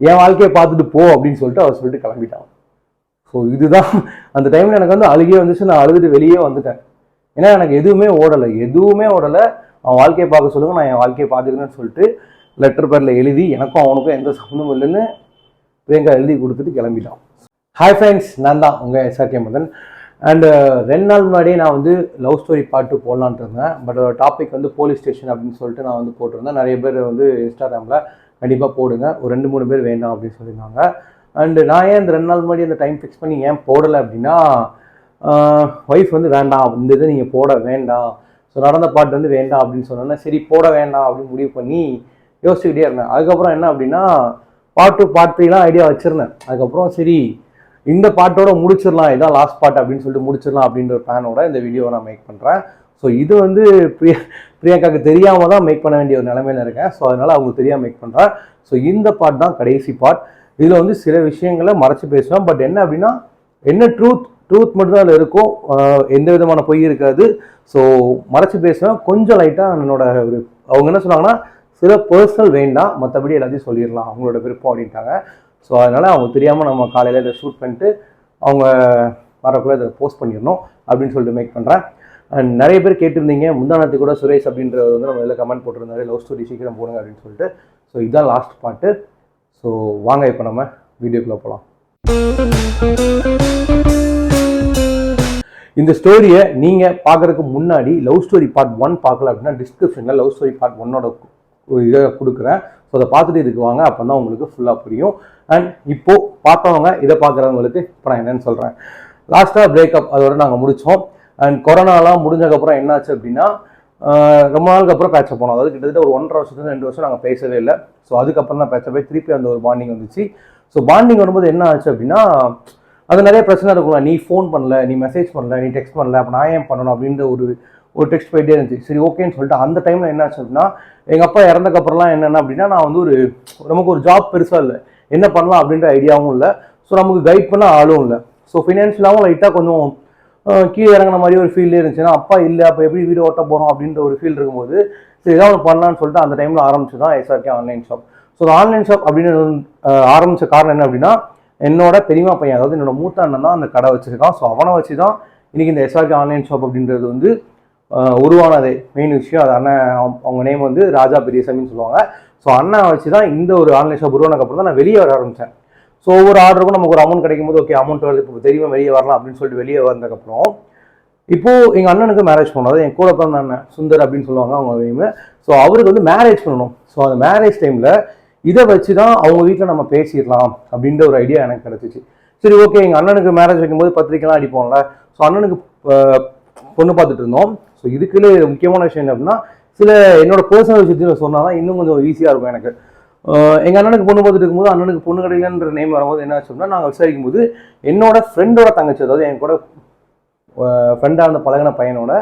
என் வாழ்க்கையை பார்த்துட்டு போ அப்படின்னு சொல்லிட்டு அவர் சொல்லிட்டு கிளம்பிட்டான். ஸோ இதுதான் அந்த டைமில் எனக்கு வந்து அழுகே வந்துச்சு. நான் அழுதுட்டு வெளியே வந்துட்டேன். ஏன்னா எனக்கு எதுவுமே ஓடலை. எதுவுமே ஓடலை. அவன் வாழ்க்கையை பார்க்க சொல்லுங்க நான் என் வாழ்க்கையை பார்த்துக்கிறேன்னு சொல்லிட்டு லெட்டர் பேரில் எழுதி எனக்கும் அவனுக்கும் எந்த சம்மந்தமும் இல்லைன்னு பிரியங்கா எழுதி கொடுத்துட்டு கிளம்பிட்டான். ஹாய் ஃப்ரெண்ட்ஸ் நான் தான் உங்கள் எஸ்ஆர்கே மதன். அண்டு uh, ரெண்டு நாள் முன்னாடியே நான் வந்து லவ் ஸ்டோரி பாட்டு போடலான்ட்டு இருந்தேன். பட் டாபிக் வந்து போலீஸ் ஸ்டேஷன் அப்படின்னு சொல்லிட்டு நான் வந்து போட்டிருந்தேன். நிறைய பேர் வந்து இன்ஸ்டாகிராமில் கண்டிப்பாக போடுங்க. ஒரு ரெண்டு மூணு பேர் வேண்டாம் அப்படின்னு சொல்லியிருந்தாங்க. அண்டு நான் ஏன் இந்த ரெண்டு நாள் முன்னாடி அந்த டைம் ஃபிக்ஸ் பண்ணி ஏன் போடலை அப்படின்னா ஒய்ஃப் வந்து வேண்டாம். இந்த இதை நீங்கள் போட வேண்டாம். ஸோ நடந்த பாட்டு வந்து வேண்டாம் அப்படின்னு சொன்னோன்னா சரி போட வேண்டாம் அப்படின்னு முடிவு பண்ணி யோசிச்சுக்கிட்டே இருந்தேன். அதுக்கப்புறம் என்ன அப்படின்னா பாட்டு பாட்டுலாம் ஐடியா வச்சுருந்தேன். அதுக்கப்புறம் சரி இந்த பாட்டோட முடிச்சிடலாம். இதான் லாஸ்ட் பாட்டு அப்படின்னு சொல்லிட்டு முடிச்சிடலாம் அப்படின்ற பிளானோட இந்த வீடியோவை நான் மேக் பண்ணுறேன் ஸோ இது வந்து பிரியா பிரியங்காக்கு தெரியாமல் தான் மேக் பண்ண வேண்டிய ஒரு நிலைமையில இருக்கேன். ஸோ அதனால் அவங்க தெரியாமல் மேக் பண்ணுறேன் ஸோ இந்த பாட் தான் கடைசி பாட் இதில் வந்து சில விஷயங்களை மறைச்சு பேசுவேன். பட் என்ன அப்படின்னா என்ன ட்ரூத் ட்ரூத் மட்டும் தான் அதில் இருக்கும் எந்த விதமான பொய் இருக்காது. ஸோ மறைச்சு பேசுவேன். கொஞ்சம் லைட்டாக என்னோட ஒரு அவங்க என்ன சொன்னாங்கன்னா சில பர்சனல் வேண்டாம் மற்றபடி எல்லாத்தையும் சொல்லிடலாம். அவங்களோட விருப்பம் அப்படின்ட்டாங்க. ஸோ அதனால் அவங்க தெரியாமல் நம்ம காலையில் இதை ஷூட் பண்ணிட்டு அவங்க வரக்குள்ளே இதை போஸ்ட் பண்ணிடணும் அப்படின்னு சொல்லிட்டு மேக் பண்ணுறேன் அண்ட் நிறைய பேர் கேட்டிருந்தீங்க முந்தானத்து கூட சுரேஷ் அப்படின்றவர் வந்து நம்ம இதில் கமெண்ட் போட்டிருந்தாரு லவ் ஸ்டோரி சீக்கிரம் போடுங்க அப்படின்னு சொல்லிட்டு. ஸோ இதுதான் லாஸ்ட் பாட்டு ஸோ வாங்க இப்போ நம்ம வீடியோக்குள்ளே போகலாம் இந்த ஸ்டோரியை நீங்கள் பார்க்குறதுக்கு முன்னாடி லவ் ஸ்டோரி பார்ட் ஒன் பார்க்கல அப்படின்னா டிஸ்கிரிப்ஷனில் லவ் ஸ்டோரி பார்ட் ஒன்னோட ஒரு இதை கொடுக்குறேன். ஸோ அதை பார்த்துட்டு இதுக்கு வாங்க அப்போ தான் உங்களுக்கு ஃபுல்லாக புரியும். அண்ட் இப்போது பார்த்தவங்க இதை பார்க்குறவங்களுக்கு இப்போ நான் என்னென்னு சொல்கிறேன் லாஸ்ட்டாக பிரேக்கப் அதோட நாங்கள் முடித்தோம் அண்ட் கொரோனாலாம் முடிஞ்சதுக்கப்புறம் என்னாச்சு அப்படின்னா ரொம்ப நாளுக்கு அப்புறம் பேச்சப் போனோம். அதாவது கிட்டத்தட்ட ஒரு ஒன்றரை வருஷத்துக்கு ரெண்டு வருஷம் நாங்கள் பேசவே இல்லை. ஸோ அதுக்கப்புறம் தான் பேச்ச போய் திருப்பி அந்த ஒரு பாண்டிங் வந்துச்சு. ஸோ பாண்டிங் வரும்போது என்ன ஆச்சு அப்படின்னா அது நிறைய பிரச்சனை இருக்கும்ல நீ ஃபோன் பண்ணல நீ மெசேஜ் பண்ணல நீ டெக்ஸ்ட் பண்ணல அப்போ நான் ஏன் பண்ணணும் அப்படின்ற ஒரு ஒரு டெக்ஸ்ட் போயிட்டே இருந்துச்சு. சரி ஓகேன்னு சொல்லிட்டு அந்த டைமில் என்ன ஆச்சு அப்படின்னா எங்கள் அப்பா இறந்தக்கப்புறம்லாம் என்னென்ன அப்படின்னா நான் வந்து ஒரு நமக்கு ஒரு ஜாப் பெருசாக இல்லை. என்ன பண்ணலாம் அப்படின்ற ஐடியாவும் இல்லை. ஸோ நமக்கு கைட் பண்ண ஆளும் இல்லை. ஸோ ஃபினான்ஷியலாகவும் லைட்டாக கொஞ்சம் கீழே இறங்கின மாதிரி ஒரு ஃபீல்டே இருந்துச்சுன்னா அப்பா இல்லை அப்போ எப்படி வீடு ஓட்ட போகிறோம் அப்படின்ற ஒரு ஃபீல் இருக்கும்போது சரி ஏதாவது ஒன்று பண்ணலான்னு சொல்லிட்டு அந்த டைமில் ஆரம்பிச்சு தான் SRK online shop so online shop அப்படின்னு ஆரம்பித்த காரணம் என்ன அப்படின்னா என்னோட பெரியமா பையன் அதாவது என்னோட மூத்த அண்ணன் தான் அந்த கடை வச்சிருக்கான். ஸோ அவனை வச்சு தான் இன்றைக்கி இந்த எஸ்ஆர்கே ஆன்லைன் ஷாப் அப்படின்றது வந்து உருவானது உருவானதே. மெயின் விஷயம் அது அண்ணன் அவங்க நேம் வந்து ராஜா பெரியசாமின்னு சொல்லுவாங்க. ஸோ அண்ணன் வச்சு தான் இந்த ஒரு ஆன்லைன் ஷாப் உருவானதுக்கப்புறம் தான் நான் வெளியே வர ஆரம்பித்தேன் ஸோ ஒவ்வொரு ஆர்டருக்கும் நமக்கு ஒரு அமௌண்ட் கிடைக்கும் போது ஓகே அமௌண்ட் வருது இப்போ தெரியுமா வெளியே வரலாம் அப்படின்னு சொல்லிட்டு வெளியே வந்ததுக்கப்புறம் இப்போது எங்கள் அண்ணனுக்கு மேரேஜ் பண்ணோம். என் கூட பிறந்த அண்ணன் சுந்தர் அப்படின்னு சொல்லுவாங்க அவங்க நேம் ஸோ அவருக்கு வந்து மேரேஜ் பண்ணணும். ஸோ அந்த மேரேஜ் டைமில் இதை வச்சு தான் அவங்க வீட்டில் நம்ம பேசிடலாம் அப்படின்ற ஒரு ஐடியா எனக்கு கிடச்சிச்சு. சரி ஓகே எங்கள் அண்ணனுக்கு மேரேஜ் வைக்கும்போது பத்திரிக்கைலாம் அடிப்போம்ல. ஸோ அண்ணனுக்கு பொண்ணு பார்த்துட்டு இருந்தோம். ஸோ இதுக்குள்ளே முக்கியமான விஷயம் என்ன அப்படின்னா சில என்னோட பர்சனல் விஷயத்தில் சொன்னால் தான் இன்னும் கொஞ்சம் ஈஸியாக இருக்கும் எனக்கு. எங்கள் அண்ணனுக்கு பொண்ணு பார்த்துட்டு இருக்கும்போது அண்ணனுக்கு பொண்ணு கிடைக்கலன்ற நேம் வரும்போது என்ன ஆச்சுன்னா நாங்கள் விசாரிக்கும் போது என்னோட ஃப்ரெண்டோட தங்கச்சி அதாவது என் கூட ஃப்ரெண்டாக இருந்த பழகின பையனோட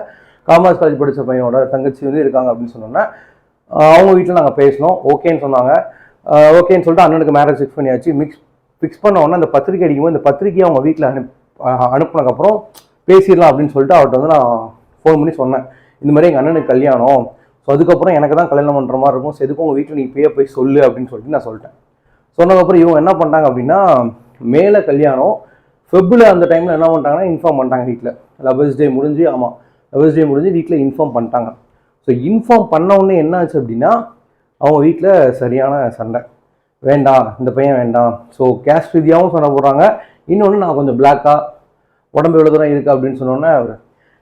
காமர்ஸ் காலேஜ் படித்த பையனோட தங்கச்சி வந்து இருக்காங்க அப்படின்னு சொன்னோன்னா அவங்க வீட்டில் நாங்கள் பேசினோம். ஓகேன்னு சொன்னாங்க. ஓகேன்னு சொல்லிட்டு அண்ணனுக்கு மேரேஜ் ஃபிக்ஸ் பண்ணியாச்சு. மிக்ஸ் ஃபிக்ஸ் பண்ண உடனே அந்த பத்திரிக்கை அடிக்கும்போது இந்த பத்திரிக்கையை அவங்க வீட்டில் அனுப் அனுப்புனதுக்கப்புறம் பேசிடலாம் அப்படின்னு சொல்லிட்டு அவர்கிட்ட வந்து நான் ஃபோன் பண்ணி சொன்னேன். இந்த மாதிரி எங்கள் அண்ணனுக்கு கல்யாணம் ஸோ அதுக்கப்புறம் எனக்கு தான் கல்யாணம் பண்ணுற மாதிரி இருக்கும். ஸோ எதுக்கும் உங்கள் வீட்டில் நீ இப்பயே போய் சொல்லு அப்படின்னு சொல்லிட்டு நான் சொல்லிட்டேன். சொன்னதுக்கப்புறம் இவங்க என்ன பண்ணிட்டாங்க அப்படின்னா மேலே கல்யாணம் ஃபெப்பில் அந்த டைமில் என்ன பண்ணிட்டாங்கன்னா இன்ஃபார்ம் பண்ணிட்டாங்க வீட்டில் லவர்ஸ் டே முடிஞ்சு ஆமாம் லவர்ஸ் டே முடிஞ்சு வீட்டில் இன்ஃபார்ம் பண்ணிட்டாங்க. ஸோ இன்ஃபார்ம் பண்ண உடனே என்ன ஆச்சு அப்படின்னா அவங்க வீட்டில் சரியான சண்டை. வேண்டாம் இந்த பையன் வேண்டாம். ஸோ கேஸ்ட் ரீதியாகவும் சண்டை போடுறாங்க. இன்னொன்று நான் கொஞ்சம் பிளாக்காக உடம்பு எவ்வளோ தூரம் இருக்குது அப்படின்னு சொன்னோன்னே அவர்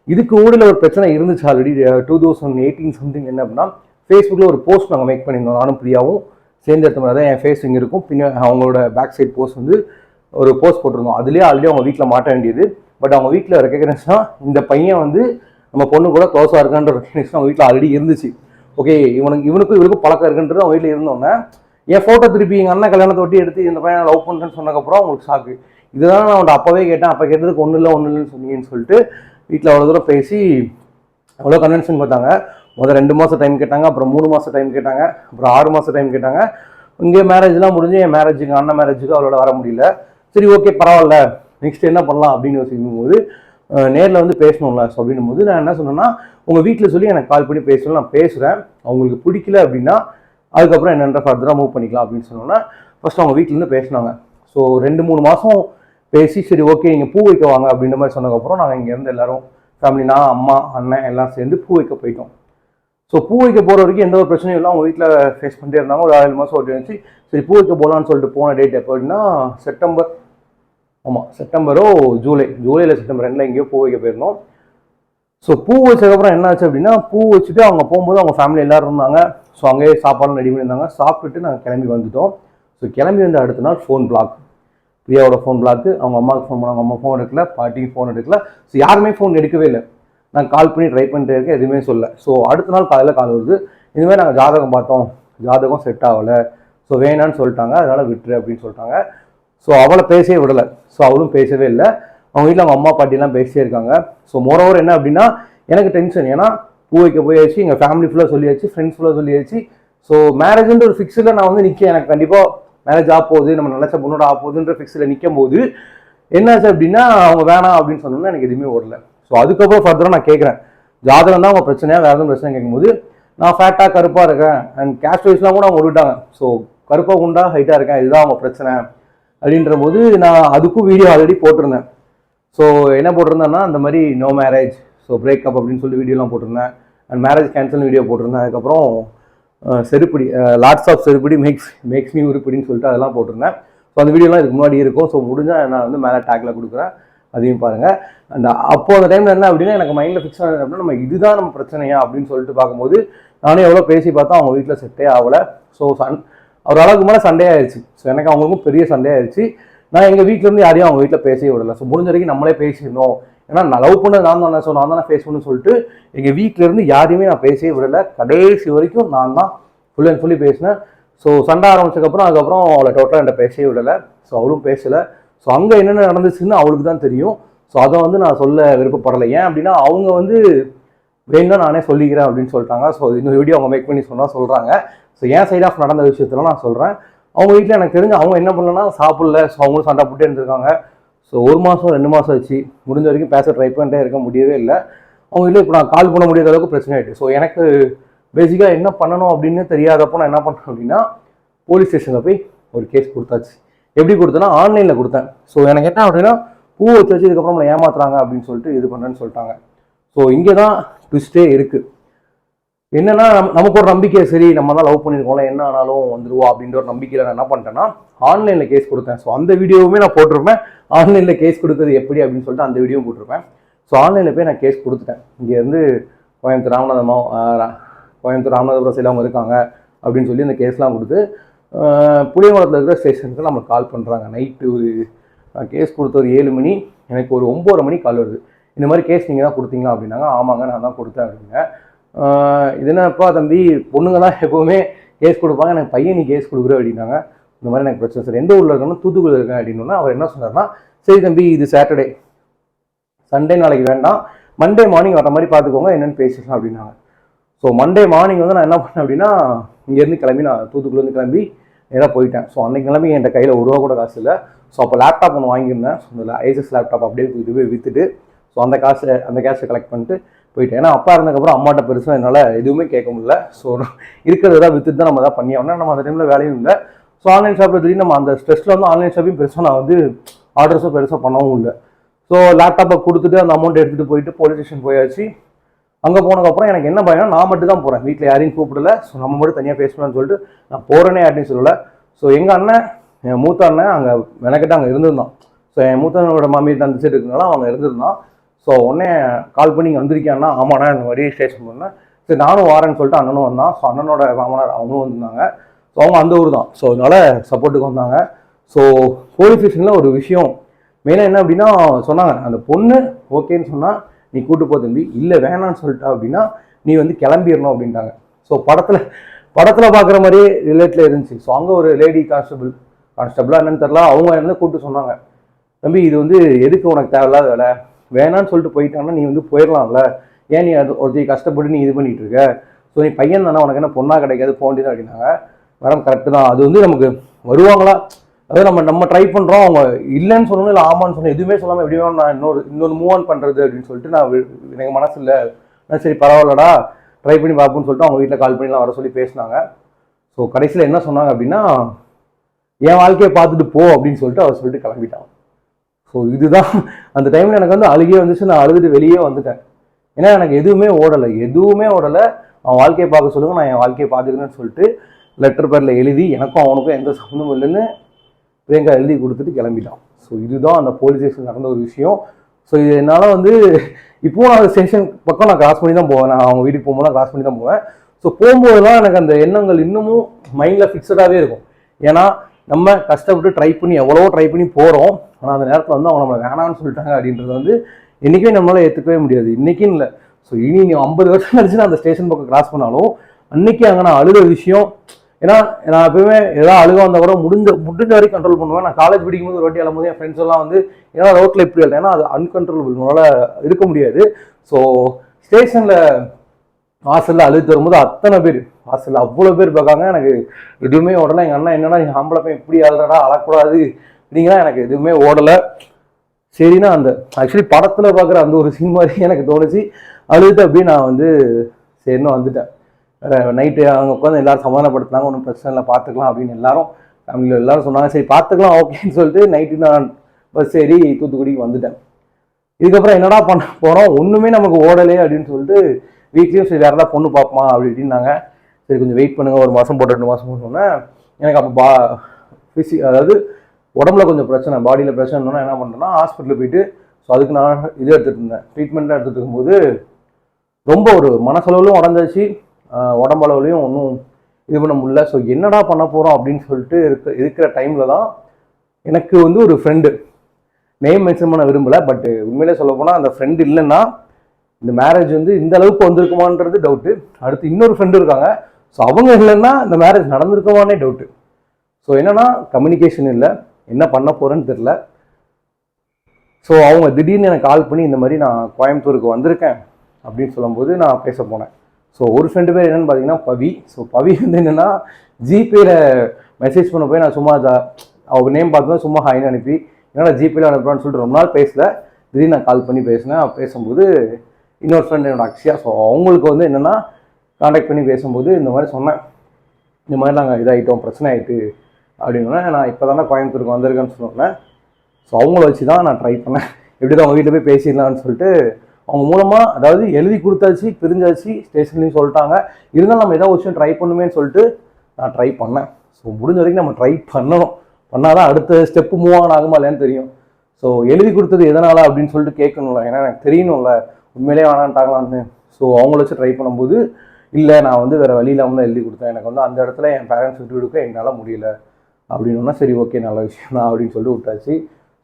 இதுக்கு ஊரில் ஒரு பிரச்சனை இருந்துச்சு already two thousand eighteen something என்ன அப்படின்னா ஃபேஸ்புக்கில் ஒரு போஸ்ட் நாங்கள் மேக் பண்ணியிருந்தோம் நானும் பிரியாவும் சேர்ந்து எடுத்த மாதிரி தான் என் ஃபேஸ் இங்கே இருக்கும். பின்ன அவங்களோட பேக் சைட் போஸ்ட் வந்து ஒரு போஸ்ட் போட்டிருந்தோம். அதுலேயே ஆல்ரெடி அவங்க வீட்டில் மாட்ட வேண்டியது. பட் அவங்க வீட்டில் ரெக்கக்னைஸ்னா இந்த பையன் வந்து நம்ம பொண்ணு கூட க்ளோஸாக இருக்கான்ற ரெக்கக்னைஸ் அவங்க வீட்டில் ஆல்ரெடி இருந்துச்சு. ஓகே இவனுக்கு இவனுக்கும் இவருக்கும் பழக்கம் இருக்குன்றது அவங்க வீட்டில் இருந்தோன்னே என் ஃபோட்டோ திருப்பி எங்கள் அண்ணன் கல்யாணத்தை ஒட்டி எடுத்து இந்த பையன் லவ் பண்ணுறேன்னு சொன்னதுக்கப்புறம் அவங்களுக்கு ஷாக்கு இதுதான் நான் அவன்கிட்ட அப்போவே கேட்டேன். அப்போ கேட்டதுக்கு ஒன்றும் இல்லை ஒன்றும் இல்லைன்னு சொன்னீங்கன்னு சொல்லிட்டு வீட்டில் அவ்வளோ தூரம் பேசி அவ்வளோ கன்வென்ஷன் பார்த்தாங்க. முதல் ரெண்டு மாதம் டைம் கேட்டாங்க அப்புறம் மூணு மாதம் டைம் கேட்டாங்க அப்புறம் ஆறு மாதம் டைம் கேட்டாங்க. இங்கே மேரேஜ்லாம் முடிஞ்சு என் மேரேஜுக்கு அண்ணன் மேரேஜுக்கு அவளோட வர முடியல. சரி ஓகே பரவாயில்ல. நெக்ஸ்ட் என்ன பண்ணலாம் அப்படின்னு யோசிக்கும் போது நேரில் வந்து பேசணும்ல. ஸோ அப்படின்னும் போது நான் என்ன சொன்னேன்னா உங்கள் வீட்டில் சொல்லி எனக்கு கால் பண்ணி பேசணும் நான் பேசுகிறேன் அவங்களுக்கு பிடிக்கல அப்படின்னா அதுக்கப்புறம் என்னென்ற ஃபர்தராக மூவ் பண்ணிக்கலாம் அப்படின்னு சொன்னோன்னா ஃபர்ஸ்ட் அவங்க வீட்டிலேருந்து பேசினாங்க. ஸோ ரெண்டு மூணு மாதம் பேசி சரி ஓகே நீங்கள் பூ வைக்க வாங்க அப்படின்ற மாதிரி சொன்னதுக்கப்புறம் நாங்கள் இங்கேருந்து எல்லாரும் ஃபேமிலி நான் அம்மா அண்ணன் எல்லாம் சேர்ந்து பூ வைக்க போயிட்டோம். ஸோ பூ வைக்க போகிற வரைக்கும் எந்த ஒரு பிரச்சனையும் இல்லை. அவங்க வீட்டில் ஃபேஸ் பண்ணிட்டே இருந்தாங்க. ஒரு ஏழு மாதம் ஒரு இருந்துச்சு. சரி பூ வைக்க போகலான்னு சொல்லிட்டு போன டேட் எப்போ அப்படின்னா செப்டம்பர் ஆமாம் செப்டம்பரோ ஜூலை ஜூலையில் செப்டம்பர் ரெண்டில் எங்கேயோ பூ வைக்க போயிருந்தோம். ஸோ பூ வச்சதுக்கப்புறம் என்ன ஆச்சு அப்படின்னா பூ வச்சுட்டு அவங்க போகும்போது அவங்க ஃபேமிலி எல்லாரும் இருந்தாங்க. ஸோ அங்கேயே சாப்பாடுலாம் ரெடி பண்ணியிருந்தாங்க. சாப்பிட்டுட்டு நாங்கள் கிளம்பி வந்துட்டோம். ஸோ கிளம்பி வந்த அடுத்த நாள் ஃபோன் பிளாக் பிரியாவோட ஃபோன் பிளாக்கு அவங்க அம்மாவுக்கு ஃபோன் பண்ணாங்க. அம்மா ஃபோன் எடுக்கல பாட்டிக்கு ஃபோன் எடுக்கல. ஸோ யாருமே ஃபோன் எடுக்கவே இல்லை. நான் கால் பண்ணி ட்ரை பண்ணிட்டே இருக்கேன் எதுவுமே சொல்ல ஸோ அடுத்த நாள் காலையில் கால் வருது. இதுமாதிரி நாங்கள் ஜாதகம் பார்த்தோம். ஜாதகம் செட் ஆகலை. ஸோ வேணான்னு சொல்லிட்டாங்க. அதனால் விட்டுரு அப்படின்னு சொல்லிட்டாங்க. ஸோ அவளை பேசவே விடலை. ஸோ அவளும் பேசவே இல்லை. அவங்க வீட்டில் அவங்க அம்மா பாட்டிலாம் பேசியே இருக்காங்க. ஸோ மோரோவர் என்ன அப்படின்னா எனக்கு டென்ஷன் ஏன்னா பூ வைக்க போயாச்சு எங்கள் ஃபேமிலி ஃபுல்லாக சொல்லியாச்சு ஃப்ரெண்ட்ஸ் ஃபுல்லாக சொல்லியாச்சு. ஸோ மேரேஜ்ன்ற ஒரு ஃபிக்ஸில் நான் வந்து நிற்க எனக்கு கண்டிப்பாக மேரேஜ் ஆக போகுது நம்ம நினச்ச பொண்ணோட ஆக போகுதுன்ற ஃபிக்ஸில் நிற்கும் போது என்னாச்சு அப்படின்னா அவங்க வேணாம் அப்படின்னு சொன்னோன்னா எனக்கு எதுவுமே ஓடல. ஸோ அதுக்கப்புறம் ஃபர்தராக நான் கேட்குறேன் ஜாதகம் தான் அவங்க பிரச்சனையாக வேறு எதுவும் பிரச்சனை கேட்கும்போது நான் ஃபேட்டாக கருப்பாக இருக்கேன். அண்ட் கேஸ்ட் வைஸ்லாம் கூட அவங்க விட்டாங்க ஸோ கருப்பாக குண்டா ஹைட்டாக இருக்கேன். இதுதான் அவங்க பிரச்சனை. அப்படின்ற போது நான் அதுக்கும் வீடியோ ஆல்ரெடி போட்டிருந்தேன். ஸோ என்ன போட்டிருந்தேன்னா அந்த மாதிரி நோ மேரேஜ் ஸோ பிரேக்கப் அப்படின்னு சொல்லி வீடியோலாம் போட்டிருந்தேன். அண்ட் மேரேஜ் கேன்சல் வீடியோ போட்டிருந்தேன். அதுக்கப்புறம் செருப்படி லாட்ஸ் ஆஃப் செருப்படி மேக்ஸ் மேக்ஸ் மீ உருப்படின்னு சொல்லிட்டு அதெல்லாம் போட்டிருந்தேன். ஸோ அந்த வீடியோலாம் இதுக்கு முன்னாடி இருக்கும். ஸோ முடிஞ்சால் நான் வந்து மேலே டேக்கில் கொடுக்குறேன். அதையும் பாருங்கள் அந்த அப்போ அந்த டைமில் என்ன அப்படின்னா எனக்கு மைண்டில் ஃபிக்ஸ் ஆனது அப்படின்னா நம்ம இதுதான் நம்ம பிரச்சனையா அப்படின்னு சொல்லிட்டு பார்க்கும்போது நானே எவ்வளோ பேசி பார்த்தா அவங்க வீட்டில் செட்டே ஆகலை. ஸோ சன் ஒரு அளவுக்கு மேலே சண்டே ஆயிடுச்சு ஸோ எனக்கு அவங்களுக்கும் பெரிய சண்டே ஆயிடுச்சு நான் எங்கள் வீட்டிலேருந்து யாரையும் அவங்க வீட்டில் பேசவே விடலை. ஸோ முடிஞ்ச வரைக்கும் நம்மளே பேசியிருந்தோம். ஏன்னா நான் லவ் பண்ணது நான் தானே ஸோ நான் தானே ஃபேஸ் பண்ணு சொல்லிட்டு எங்கள் வீட்டிலேருந்து யாரையுமே நான் பேசவே விடல. கடைசி வரைக்கும் நான் தான் ஃபுல் அண்ட் ஃபுல்லி பேசினேன். ஸோ சண்டை ஆரம்பிச்சதுக்கப்புறம் அதுக்கப்புறம் அவளை டோட்டலாக என்கிட்ட பேசவே விடலை. ஸோ அவளும் பேசலை. ஸோ அங்கே என்னென்ன நடந்துச்சுன்னு அவளுக்கு தான் தெரியும். ஸோ அதை வந்து நான் சொல்ல விருப்பப்படலை. ஏன் அப்படின்னா அவங்க வந்து வேணும்னா நானே சொல்லிக்கிறேன் அப்படின்னு சொல்லிட்டாங்க. ஸோ இன்னொரு வீடியோ அவங்க மேக் பண்ணி சொன்னால் சொல்கிறாங்க ஸோ என் சைட் ஆஃப் நடந்த விஷயத்துல நான் சொல்கிறேன் அவங்க வீட்டில் எனக்கு தெரிஞ்சு அவங்க என்ன பண்ணலன்னா சாப்பிடல. ஸோ அவங்களும் சண்டை போட்டு இருந்திருக்காங்க. ஸோ ஒரு மாதம் ரெண்டு மாதம் ஆச்சு. முடிஞ்ச வரைக்கும் பேச ட்ரை பண்ணிட்டே இருக்க முடியவே இல்லை. அவங்க இல்லை இப்போ நான் கால் பண்ண முடியாத அளவுக்கு பிரச்சனை ஆயிட்டு. ஸோ எனக்கு பேசிக்காக என்ன பண்ணணும் அப்படின்னு தெரியாதப்போ நான் என்ன பண்ணேன் அப்படின்னா போலீஸ் ஸ்டேஷனில் போய் ஒரு கேஸ் கொடுத்தாச்சு. எப்படி கொடுத்தேன்னா ஆன்லைனில் கொடுத்தேன். ஸோ எனக்கு என்ன அப்படின்னா பூ வச்சு வச்சு இதுக்கப்புறம் நம்மளை ஏமாத்துறாங்க அப்படின்னு சொல்லிட்டு இது பண்ணுறேன்னு சொல்லிட்டாங்க. ஸோ இங்கே தான் ட்விஸ்டே இருக்குது என்னன்னா நமக்கு ஒரு நம்பிக்கை சரி நம்ம தான் லவ் பண்ணியிருக்கோம்ல என்ன ஆனாலும் வந்துருவோம் அப்படின்ற ஒரு நம்பிக்கையில் நான் என்ன பண்ணிட்டேன்னா ஆன்லைனில் கேஸ் கொடுத்தேன். ஸோ அந்த வீடியோவுமே நான் போட்டிருப்பேன். ஆன்லைனில் கேஸ் கொடுக்குறது எப்படி அப்படின்னு சொல்லிட்டு அந்த வீடியோவும் போட்டிருப்பேன். ஸோ ஆன்லைனில் போய் நான் கேஸ் கொடுத்துட்டேன். இங்கேருந்து கோயம்புத்தூர் ராமநாதமா கோயம்புத்தூர் ராமநாதபுரம் சைடில் அவங்க இருக்காங்க அப்படின்னு சொல்லி அந்த கேஸ்லாம் கொடுத்து புளியங்குளத்தில் இருக்கிற ஸ்டேஷனுக்கு நம்மளுக்கு கால் பண்ணுறாங்க நைட்டு ஒரு கேஸ் கொடுத்த ஒரு ஏழு மணி எனக்கு ஒரு ஒம்பது மணி கால் வருது. இந்த மாதிரி கேஸ் நீங்கள் தான் கொடுத்தீங்களா அப்படின்னாங்க. ஆமாங்க நான் தான் கொடுத்தேன் அப்படிங்க இது என்னப்பா தம்பி? பொண்ணுங்க தான் எப்போவுமே கேஸ் கொடுப்பாங்க. எனக்கு பையன் நீ கேஸ் கொடுக்குற அப்படின்னாங்க. இந்த மாதிரி எனக்கு பிரச்சனை. சார் எந்த ஊரில் இருக்கணும் தூத்துக்குடியில் இருக்கேன் அப்படின்னா அவர் என்ன சொன்னார்னா சரி தம்பி இது சாட்டர்டே சண்டே நாளைக்கு வேண்டாம். மண்டே மார்னிங் வர மாதிரி பார்த்துக்கோங்க. என்னென்னு பேசலாம் அப்படின்னாங்க. ஸோ மண்டே மார்னிங் வந்து நான் என்ன பண்ணேன் அப்படின்னா இங்கேருந்து கிளம்பி நான் தூத்துக்குடிலேருந்து கிளம்பி நேராக போயிட்டேன். ஸோ அன்றைக்கி கிளம்பி என்கிட்ட கையில் ஒரு ரூபா கூட காசு இல்லை. ஸோ அப்போ லேப்டாப் ஒன்று வாங்கியிருந்தேன். ஸோ அந்த ஐசஸ் லேப்டாப் அப்படியே தூக்கிட்டு போய் விற்றுட்டு ஸோ அந்த காசை அந்த கேஷை கலெக்ட் பண்ணிட்டு போயிட்டேன். ஏன்னா அப்பா இருந்ததுக்கப்புறம் அம்மாட்ட பெருசாக என்னால் எதுவுமே கேட்க முடியல. ஸோ இருக்கிறத வித்துட்டு தான் நம்ம தான் பண்ணி ஆகணும். நம்ம அந்த டைமில் வேலையும் இல்லை. ஸோ ஆன்லைன் ஷாப்பில் திடீர்னு நம்ம அந்த ஸ்ட்ரெஸ்ல வந்து ஆன்லைன் ஷாப்பிங் பெருசாக நான் வந்து ஆர்டர்ஸும் பெருசாக பண்ணவும் இல்லை. ஸோ லேப்டாப்பை கொடுத்துட்டு அந்த அமௌண்ட் எடுத்துகிட்டு போயிட்டு போலீஸ் ஸ்டேஷன் போயாச்சு. அங்கே போனதுக்கப்புறம் எனக்கு என்ன பயம் நான் மட்டும் தான் போகிறேன் வீட்டில் யாரையும் கூப்பிடல. ஸோ நம்ம மட்டும் தனியாக பேசணும்னு சொல்லிட்டு நான் போகிறேனே அப்படின்னு சொல்லலை. ஸோ எங்கள் அண்ணன் என் மூத்த அண்ணன் அங்கே மெனக்கிட்ட அங்கே இருந்திருந்தான். ஸோ என் மூத்த அண்ணனோட மாமி அந்த சைடு இருக்கனால அவங்க இருந்திருந்தான். ஸோ உடனே கால் பண்ணி இங்கே வந்திருக்கியான்னா ஆமாண்ணா இந்த மாதிரி ஸ்டேஷன் பண்ணேன் சரி நானும் வரேன்னு சொல்லிட்டு அண்ணனும் வந்தான். ஸோ அண்ணனோட மாமனார் அவங்களும் வந்திருந்தாங்க. ஸோ அவங்க அந்த ஊர் தான். ஸோ அதனால சப்போர்ட்டுக்கு வந்தாங்க. ஸோ போலீஸ் ஸ்டேஷனில் ஒரு விஷயம். மெயினாக என்ன அப்படின்னா சொன்னாங்க அந்த பொண்ணு ஓகேன்னு சொன்னால் நீ கூட்டு போ தம்பி. இல்லை வேணான்னு சொல்லிட்டா அப்படின்னா நீ வந்து கிளம்பிடணும் அப்படின்ட்டாங்க. ஸோ படத்தில் படத்தில் பார்க்குற மாதிரியே ரிலேட்டில் இருந்துச்சு. ஸோ அங்கே ஒரு லேடி கான்ஸ்டபிள் கான்ஸ்டபிளாக என்னன்னு தெரில அவங்க என்ன கூப்பிட்டு சொன்னாங்க தம்பி இது வந்து எதுக்கு உனக்கு தேவையில்லாத வேலை? வேணான்னு சொல்லிட்டு போயிட்டாங்கன்னா நீ வந்து போயிடலாம்ல. ஏன் நீ அது ஒருத்தி கஷ்டப்பட்டு நீ இது பண்ணிட்டு இருக்க? ஸோ நீ பையன் தானே உனக்கு என்ன பொண்ணா கிடைக்காது போக அப்படின்னாங்க மேடம் கரெக்டு தான். அது வந்து நமக்கு வருவாங்களா? அதாவது நம்ம நம்ம ட்ரை பண்ணுறோம் அவங்க இல்லைன்னு சொல்லணும் இல்லை ஆமான்னு சொல்லணும் எதுவுமே சொல்லாமல் எப்படி வேணும் நான் இன்னொரு இன்னொரு மூவ் ஆன் பண்ணுறது அப்படின்னு சொல்லிட்டு நான் எனக்கு மனசு இல்லை நான் சரி பரவாயில்லடா ட்ரை பண்ணி பார்ப்போம்னு சொல்லிட்டு அவங்க வீட்டில் கால் பண்ணிலாம் வர சொல்லி பேசினாங்க. ஸோ கடைசியில் என்ன சொன்னாங்க அப்படின்னா என் வாழ்க்கையை பார்த்துட்டு போ அப்படின்னு சொல்லிட்டு அவர் சொல்லிட்டு கிளம்பிட்டாங்க. ஸோ இதுதான் அந்த டைமில் எனக்கு வந்து அழுகே வந்துச்சு. நான் அழுதுட்டு வெளியே வந்துட்டேன். ஏன்னா எனக்கு எதுவுமே ஓடலை. எதுவுமே ஓடலை. அவன் வாழ்க்கையை பார்க்க சொல்லுங்க நான் என் வாழ்க்கையை பார்த்துக்கிறேன்னு சொல்லிட்டு லெட்டர் பேரில் எழுதி எனக்கும் அவனுக்கும் எந்த சம்மந்தமும் இல்லைன்னு பிரியங்கா எழுதி கொடுத்துட்டு கிளம்பிட்டான். ஸோ இதுதான் அந்த போலீஸ் ஸ்டேஷன் நடந்த ஒரு விஷயம். ஸோ இது என்னால் வந்து இப்போவும் நான் ஸ்டேஷன் பக்கம் நான் கிராஸ் பண்ணி தான் போவேன். நான் அவங்க வீட்டுக்கு போகும்போது கிராஸ் பண்ணி தான் போவேன். ஸோ போகும்போதெல்லாம் எனக்கு அந்த எண்ணங்கள் இன்னமும் மைண்டில் ஃபிக்ஸடாகவே இருக்கும். ஏன்னா நம்ம கஷ்டப்பட்டு ட்ரை பண்ணி எவ்வளவோ ட்ரை பண்ணி போகிறோம் ஆனால் அந்த நேரத்தில் வந்து அவங்க நம்மளை வேணாம்னு சொல்லிட்டாங்க அப்படின்றது வந்து என்றைக்குமே நம்மளால் ஏற்றுக்கவே முடியாது. இன்றைக்கும் இல்லை. ஸோ இனி நீ ஐம்பது வருஷம் கழிச்சு நான் அந்த ஸ்டேஷன் பக்கம் கிராஸ் பண்ணாலும் அன்னைக்கு அங்கே நான் அழுத விஷயம் ஏன்னா நான் எப்பவுமே ஏதாவது அழுக வந்தால் கூட முடிஞ்ச முடிஞ்ச வரைக்கும் கண்ட்ரோல் பண்ணுவேன். நான் காலேஜ் படிக்கும்போது ஒரு வாட்டி அழும்போது என் ஃப்ரெண்ட்ஸ் எல்லாம் வந்து ஏன்னா ரோட்டில் இப்படி இல்லை ஏன்னா அது அன்கண்ட்ரோலபிள் நம்மளால் இருக்க முடியாது. ஸோ ஸ்டேஷனில் வாசலில் அழுத்து வரும்போது அத்தனை பேர் வாசலில் அவ்வளோ பேர் பார்க்காங்க எனக்கு எதுவுமே உடனே எங்கள் அண்ணன் என்னன்னா எங்கள் ஆம்பளை பையன் இப்படி அழுறடா அழக்கூடாது. அப்படிங்கிற எனக்கு எதுவுமே ஓடலை. சரின்னா அந்த ஆக்சுவலி படத்தில் பார்க்குற அந்த ஒரு சீன் மாதிரி எனக்கு தோணுச்சு. அழுது அப்படியே நான் வந்து சரின்னு வந்துட்டேன். நைட்டு அவங்க உட்காந்து எல்லாரும் சமாதானப்படுத்தினாங்க ஒன்றும் பிரச்சனை இல்லை பார்த்துக்கலாம் அப்படின்னு எல்லாரும் ஃபேமிலியில் எல்லாரும் சொன்னாங்க சரி பார்த்துக்கலாம் ஓகேன்னு சொல்லிட்டு நைட்டு நான் பஸ் ஏறி தூத்துக்குடிக்கு வந்துட்டேன். இதுக்கப்புறம் என்னடா பண்ண போகிறோம் ஒன்றுமே நமக்கு ஓடலே அப்படின்னு சொல்லிட்டு வீட்லேயும் சரி வேறு பொண்ணு பார்ப்போமா அப்படி இப்படின்னாங்க. சரி கொஞ்சம் வெயிட் பண்ணுங்கள் ஒரு மாதம் போட்டு ரெண்டு மாதம் சொன்னேன். எனக்கு அப்போ பா ஃபிசி அதாவது உடம்புல கொஞ்சம் பிரச்சனை பாடியில் பிரச்சனைனா என்ன பண்ணுறேன்னா ஹாஸ்பிட்டலில் போயிட்டு ஸோ அதுக்கு நான் இது எடுத்துகிட்டு இருந்தேன். ட்ரீட்மெண்ட்டாக எடுத்துகிட்டு இருக்கும்போது ரொம்ப ஒரு மனசளவுலையும் உடஞ்சாச்சு. உடம்பளவுலையும் ஒன்றும் இது பண்ண முடியல. ஸோ என்னடா பண்ண போகிறோம் அப்படின்னு சொல்லிட்டு இருக்க இருக்கிற டைமில் தான் எனக்கு வந்து ஒரு ஃப்ரெண்டு நேம் மென்ஷன் பண்ண விரும்பல பட் உண்மையிலே சொல்ல போனால் அந்த ஃப்ரெண்டு இல்லைன்னா இந்த மேரேஜ் வந்து இந்த அளவுக்கு வந்திருக்குமான்றது டவுட்டு அடுத்து இன்னொரு ஃப்ரெண்டு இருக்காங்க. ஸோ அவங்க இல்லைன்னா இந்த மேரேஜ் நடந்திருக்குமானே டவுட்டு ஸோ என்னன்னா கம்யூனிகேஷன் இல்லை. என்ன பண்ண போகிறேன்னு தெரில ஸோ அவங்க திடீர்னு எனக்கு கால் பண்ணி இந்த மாதிரி நான் கோயம்புத்தூருக்கு வந்திருக்கேன் அப்படின்னு சொல்லும்போது நான் பேச போனேன். ஸோ ஒரு ஃப்ரெண்டு பேர் என்னன்னு பார்த்தீங்கன்னா பவி. ஸோ பவி வந்து என்னென்னா ஜிபேயில் மெசேஜ் பண்ண போய் நான் சும்மா அவங்க நேம் பார்த்து சும்மா ஹாய்னு அனுப்பி என்னடா ஜிபேயில் அனுப்புறான்னு சொல்லிட்டு ரொம்ப நாள் பேசல. திடீர்னு நான் கால் பண்ணி பேசினேன். பேசும்போது இன்னொரு ஃப்ரெண்ட் என்னோட அக்ஷயா ஸோ அவங்களுக்கு வந்து என்னென்னா காண்டாக்ட் பண்ணி பேசும்போது இந்த மாதிரி சொன்னேன். இந்த மாதிரி நாங்கள் இதாகிட்டோம் பிரச்சனை ஆகிட்டு அப்படின்னா நான் இப்போ தானே கோயம்புத்தூருக்கு வந்திருக்கேன்னு சொன்னேன் ஸோ அவங்கள வச்சு தான் நான் ட்ரை பண்ணேன். எப்படி தான் அவங்க வீட்டில் போய் பேசிடலாம்னு சொல்லிட்டு அவங்க மூலமாக அதாவது எழுதி கொடுத்தாச்சு பிரிஞ்சாச்சு ஸ்டேஷன்லேயும் சொல்லிட்டாங்க. இருந்தாலும் நம்ம ஏதாவது விஷயம் ட்ரை பண்ணுமேன்னு சொல்லிட்டு நான் ட்ரை பண்ணேன். ஸோ முடிஞ்ச வரைக்கும் நம்ம ட்ரை பண்ணணும். பண்ணால் தான் அடுத்த ஸ்டெப்பு மூவ் ஆன் ஆகுமா இல்லையான்னு தெரியும். ஸோ எழுதி கொடுத்தது எதனால் அப்படின்னு சொல்லிட்டு கேட்கணும்ல. ஏன்னா எனக்கு தெரியணும்ல. உண்மையிலே வேணான்ட்டாங்களான்னு. ஸோ அவங்கள வச்சு ட்ரை பண்ணும்போது இல்லை நான் வந்து வேறு வழி இல்லாமல் தான் எழுதி கொடுத்தேன். எனக்கு வந்து அந்த இடத்துல என் பேரண்ட்ஸ் விட்டு கொடுக்க என்னால் முடியல. அப்படின்னா சரி ஓகே நல்ல விஷயம் தான் அப்படின்னு சொல்லிட்டு விட்டாச்சு.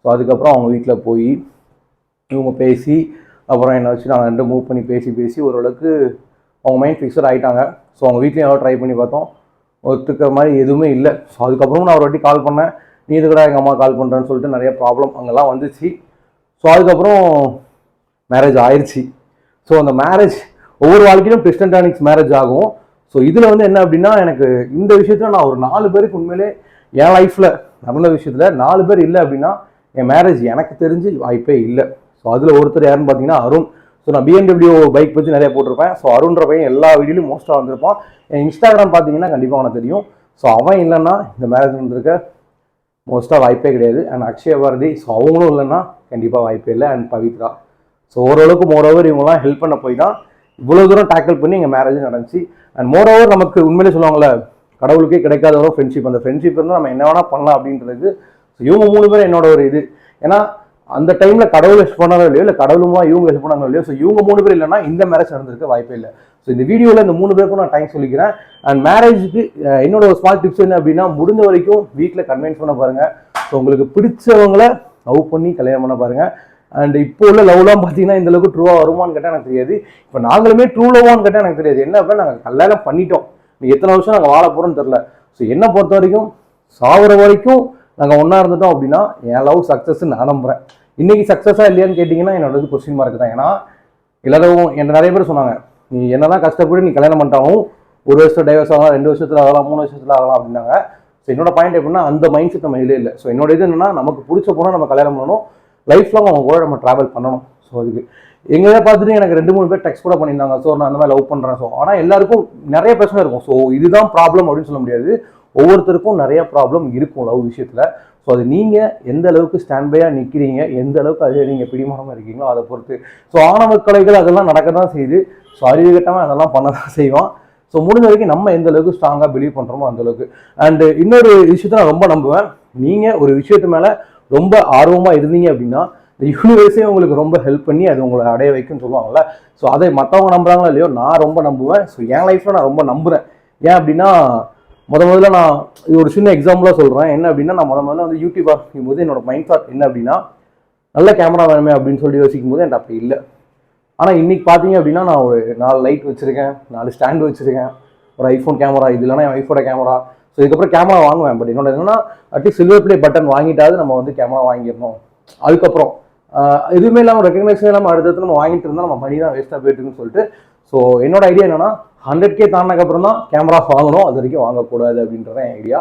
ஸோ அதுக்கப்புறம் அவங்க வீட்டில் போய் இவங்க பேசி அப்புறம் என்ன வச்சு நாங்கள் ரெண்டு மூவ் பண்ணி பேசி பேசி ஓரளவுக்கு அவங்க மைண்ட் ஃபிக்ஸட் ஆகிட்டாங்க ஸோ அவங்க வீட்லேயும் எவ்வளோ ட்ரை பண்ணி பார்த்தோம். ஒத்துக்கிற மாதிரி எதுவுமே இல்லை. ஸோ அதுக்கப்புறமும் நான் ஒரு வாட்டி கால் பண்ணேன். நீ இதுக்கடா எங்கள் அம்மா கால் பண்ணுறேன்னு சொல்லிட்டு நிறைய ப்ராப்ளம் அங்கெல்லாம் வந்துச்சு. ஸோ அதுக்கப்புறம் மேரேஜ் ஆயிடுச்சு ஸோ அந்த மேரேஜ் ஒவ்வொரு வாழ்க்கையிலும் டிஸ்டன்டானிக்ஸ் மேரேஜ் ஆகும். ஸோ இதில் வந்து என்ன அப்படின்னா எனக்கு இந்த விஷயத்தில் நான் ஒரு நாலு பேருக்கு உண்மையிலே என் லைஃப்பில் நடந்த விஷயத்தில் நாலு பேர் இல்லை அப்படின்னா என் மேரேஜ் எனக்கு தெரிஞ்சு வாய்ப்பே இல்லை. ஸோ அதில் ஒருத்தர் யாருன்னு பார்த்தீங்கன்னா அருண். ஸோ நான் பிஎன்டபிள்யூ பைக் பற்றி நிறைய போட்டிருப்பேன். ஸோ அருண்ற பையன் எல்லா வீடியோலையும் மோஸ்ட்டாக வந்திருப்பான். என் இன்ஸ்டாகிராம் பார்த்தீங்கன்னா கண்டிப்பாக உனக்கு தெரியும். ஸோ அவன் இல்லைன்னா இந்த மேரேஜ் வந்திருக்க மோஸ்ட்டாக வாய்ப்பே கிடையாது. அண்ட் அக்ஷய பாரதி ஸோ அவங்களும் இல்லைன்னா கண்டிப்பாக வாய்ப்பே இல்லை. அண்ட் பவித்ரா. ஸோ ஓரளவுக்கு மோரோவர் இவங்கலாம் ஹெல்ப் பண்ண போய் தான் இவ்வளோ தூரம் டேக்கிள் பண்ணி எங்கள் மேரேஜ் நடந்துச்சு. அண்ட் மோரோவர் நமக்கு உண்மையிலே சொல்லுவாங்கல்ல கடவுளுக்கே கிடைக்காத ஒரு ஃப்ரெண்ட்ஷிப் அந்த ஃப்ரெண்ட்ஷிப் இருந்தால் நம்ம என்ன வேணால் பண்ணலாம் அப்படின்றது ஸோ இவங்க மூணு பேரும் என்னோட ஒரு இது. ஏன்னா அந்த டைமில் கடவுள் ஹெல்ப் பண்ணாரோ இல்லையோ இல்லை கடவுளுமா இவங்க ஹெல்ப் பண்ணாங்களோ இல்லையோ ஸோ இவங்க மூணு பேர் இல்லைன்னா இந்த மேரேஜ் நடந்திருக்க வாய்ப்பே இல்லை. ஸோ இந்த வீடியோவில் இந்த மூணு பேருக்கும் நான் டைம் சொல்லிக்கிறேன். அண்ட் மேரேஜுக்கு என்னோட ஒரு ஸ்மால் டிப்ஸ் என்ன அப்படின்னா முடிஞ்ச வரைக்கும் வீட்டில் கன்வின்ஸ் பண்ண பாருங்கள் ஸோ உங்களுக்கு பிடிச்சவங்கள லவ் பண்ணி கல்யாணம் பண்ண பாருங்கள் அண்ட் இப்போ உள்ள லவ்லாம் பார்த்தீங்கன்னா இந்த அளவுக்கு ட்ரூவாக வருமான்னு கேட்டால் எனக்கு தெரியாது. இப்போ நாங்களுமே ட்ரூ லவ்வான்னு கேட்டால் எனக்கு தெரியாது. என்ன அப்படின்னா நாங்கள் கல்யாணம் பண்ணிட்டோம். நீ எத்தனை வருஷம் நாங்கள் வாழ போகிறோம்னு தெரில ஸோ என்னை பொறுத்த வரைக்கும் சாகுற வரைக்கும் நாங்கள் ஒன்றா இருந்துட்டோம் அப்படின்னா என் லவ் சக்ஸஸ் நான் நம்புறேன். இன்னைக்கு சக்ஸஸாக இல்லையான்னு கேட்டிங்கன்னா என்னோட கொஸ்டின் மார்க் தான். ஏன்னா எல்லாரும் என்ன நிறைய பேர் சொன்னாங்க நீ என்னதான் கஷ்டப்பட்டு நீ கல்யாணம் பண்ணிட்டாலும் ஒரு வருஷம் டைவர்ஸ் ஆகலாம் ரெண்டு வருஷத்தில் ஆகலாம் மூணு வருஷத்தில் ஆகலாம் அப்படின்னாங்க. ஸோ என்னோட பாயிண்ட் எப்படின்னா அந்த மைண்ட் செட் நம்ம இல்லை இல்லை. ஸோ என்னோட இது என்னன்னா நமக்கு பிடிச்ச போனால் நம்ம கல்யாணம் பண்ணணும். லைஃப் லாங் அவங்க கூட நம்ம ட்ராவல் பண்ணணும். ஸோ அதுக்கு எங்களை பார்த்துட்டு எனக்கு ரெண்டு மூணு பேர் டெக்ஸ்ட் கூட பண்ணியிருந்தாங்க. ஸோ நான் அந்த மாதிரி லவ் பண்ணுறேன் ஸோ ஆனால் எல்லாருக்கும் நிறைய பிரச்சனை இருக்கும். ஸோ இதுதான் ப்ராப்ளம் அப்படின்னு சொல்ல முடியாது. ஒவ்வொருத்தருக்கும் நிறைய ப்ராப்ளம் இருக்கும் லவ் விஷயத்தில். ஸோ அது நீங்கள் எந்த அளவுக்கு ஸ்டாண்ட்பையாக நிற்கிறீங்க எந்த அளவுக்கு அதில் நீங்கள் பிடிமானமாக இருக்கீங்களோ அதை பொறுத்து. ஸோ ஆணவ கலைகள் அதெல்லாம் நடக்க தான் செய்யுது ஸோ அறிவுகட்டமாக அதெல்லாம் பண்ண தான் செய்வான் ஸோ முடிஞ்ச வரைக்கும் நம்ம எந்த அளவுக்கு ஸ்ட்ராங்காக பிலீவ் பண்ணுறோமோ அந்த அளவுக்கு. அண்டு இன்னொரு விஷயத்த நான் ரொம்ப நம்புவேன். நீங்கள் ஒரு விஷயத்து மேலே ரொம்ப ஆர்வமாக இருந்தீங்க அப்படின்னா இந்த யூனிவர்ஸே உங்களுக்கு ரொம்ப ஹெல்ப் பண்ணி அது உங்களை அடைய வைக்கும்னு சொல்லுவாங்கல்ல. ஸோ அதை மற்றவங்க நம்புறாங்களோ இல்லையோ நான் ரொம்ப நம்புவேன். ஸோ என் லைஃப்பில் நான் ரொம்ப நம்புகிறேன் ஏன் அப்படின்னா முத முதல்ல நான் இது ஒரு சின்ன எக்ஸாம்பிளாக சொல்கிறேன் என்ன அப்படின்னா நான் முத முதல்ல வந்து யூடியூப் ஆரம்பிக்கும் போது என்னோட மைண்ட் தாட் என்ன அப்படின்னா நல்ல கேமரா வேணுமே அப்படின்னு சொல்லி யோசிக்கும் போது என்கிட்ட அப்படி இல்லை. ஆனால் இன்றைக்கி பார்த்தீங்க அப்படின்னா நான் ஒரு நாலு லைட் வச்சுருக்கேன் நாலு ஸ்டாண்டு வச்சுருக்கேன். ஒரு ஐஃபோன் கேமரா இது இல்லைனா என் ஒய்ஃபோட கேமரா ஸோ இதுக்கப்புறம் கேமரா வாங்குவேன். பட் என்னோட என்னன்னா at least silver play button வாங்கிட்டாவது நம்ம வந்து கேமரா வாங்கிடணும். அதுக்கப்புறம் எதுவுமே இல்லாமல் ரெக்கக்னைசேஷன் இல்லாமல் அடுத்தடுத்து நம்ம வாங்கிட்டு இருந்தால் நம்ம மணி தான் வேஸ்ட்டாக போயிட்டுருக்குன்னு சொல்லிட்டு ஸோ என்னோட ஐடியா என்னன்னா ஹண்ட்ரட் கே தாண்டினக்கப்புறம் தான் கேமரா வாங்கணும் அது வரைக்கும் வாங்கக்கூடாது அப்படின்றத என் ஐடியா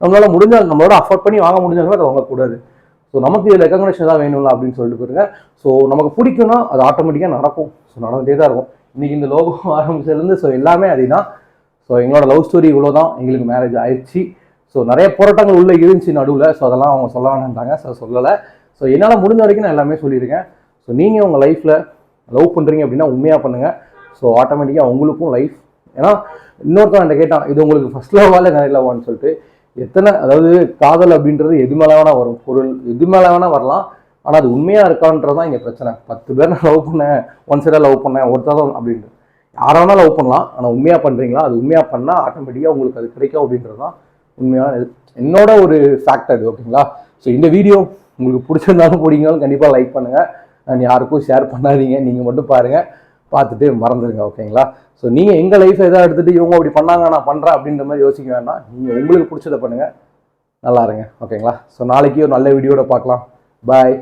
நம்மளால் முடிஞ்சால் நம்மளோட அஃபோர்ட் பண்ணி வாங்க முடிஞ்சாலும் அதை வாங்கக்கூடாது. ஸோ நமக்கு இதில் ரெக்கக்னேஷன் தான் வேணும்ல அப்படின்னு சொல்லிட்டு போயிருங்க ஸோ நமக்கு பிடிக்கும்னா அது ஆட்டோமேட்டிக்காக நடக்கும். ஸோ நடந்துகிட்டே தான் இருக்கும். இன்றைக்கி இந்த லோகம் ஆரம்பிச்சதுலேருந்து ஸோ எல்லாமே அதே தான் ஸோ எங்களோட லவ் ஸ்டோரி இவ்வளோ தான் எங்களுக்கு மேரேஜ் ஆயிடுச்சு. ஸோ நிறைய போராட்டங்கள் உள்ளே இருந்துச்சு நடுவில். ஸோ அதெல்லாம் அவங்க சொல்ல வேணான்ட்டாங்க ஸோ சொல்லலை. ஸோ என்னால் முடிஞ்ச வரைக்கும் நான் எல்லாமே சொல்லியிருக்கேன். ஸோ நீங்கள் உங்கள் லைஃப்பில் லவ் பண்ணுறீங்க அப்படின்னா உண்மையாக பண்ணுங்கள் ஸோ ஆட்டோமேட்டிக்காக உங்களுக்கும் லைஃப் ஏன்னா இன்னொருத்தன் என்கிட்ட கேட்டான் இது உங்களுக்கு ஃபஸ்ட் லவ்வால் இல்லை நிறைய லவ்வான்னு சொல்லிட்டு எத்தனை அதாவது காதல் அப்படின்றது எது மேலே வேணால் வரும். பொருள் எது மேலே வேணால் வரலாம். ஆனால் அது உண்மையாக இருக்கான்றது தான் இங்கே பிரச்சனை. பத்து பேர் நான் லவ் பண்ணேன் ஒன் சைடாக லவ் பண்ணேன் ஒருத்தர் தான் அப்படின்ட்டு யாராவது வேணால் லவ் பண்ணலாம் ஆனால் உண்மையாக பண்ணுறீங்களா அது உண்மையாக பண்ணால் ஆட்டோமேட்டிக்காக உங்களுக்கு அது கிடைக்கும் அப்படின்றது தான் உண்மையான இது என்னோட ஒரு ஃபேக்ட் அது ஓகேங்களா ஸோ இந்த வீடியோ உங்களுக்கு பிடிச்சிருந்தாலும் பிடிங்கனாலும் கண்டிப்பாக லைக் பண்ணுங்கள் நான் யாருக்கும் ஷேர் பண்ணாதீங்க. நீங்கள் மட்டும் பாருங்கள் பார்த்துட்டு மறந்துடுங்க ஓகேங்களா ஸோ நீங்கள் எங்கள் லைஃப்பை எதாவது எடுத்துகிட்டு இவங்க அப்படி பண்ணாங்க நான் பண்ணுறேன் அப்படின்ற மாதிரி யோசிக்க வேண்டாம். நீங்கள் உங்களுக்கு பிடிச்சதை பண்ணுங்கள் நல்லா இருங்க ஓகேங்களா ஸோ நாளைக்கு ஒரு நல்ல வீடியோட பார்க்கலாம். பாய்